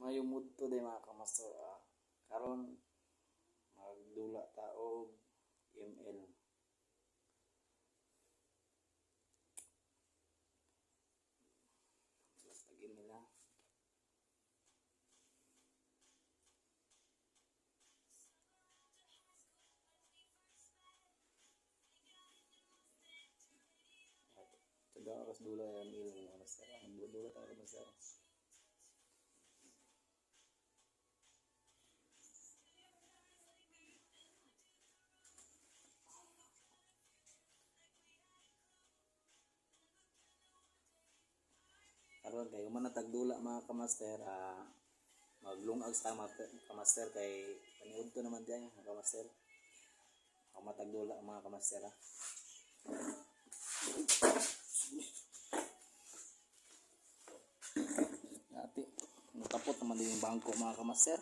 mayumod to day mga kamaster ah, karon magdula ta og ML basta nila Taga kas dula yung ML mga kamaster magdula ta kamaster karon kay human tagdula mga kamaster ah maglungag sa kamaster kay paniud to naman diyan mga kamaster ako matagdula ang mga kamaster ah. Ati, natapot naman din yung bangko mga kamaster.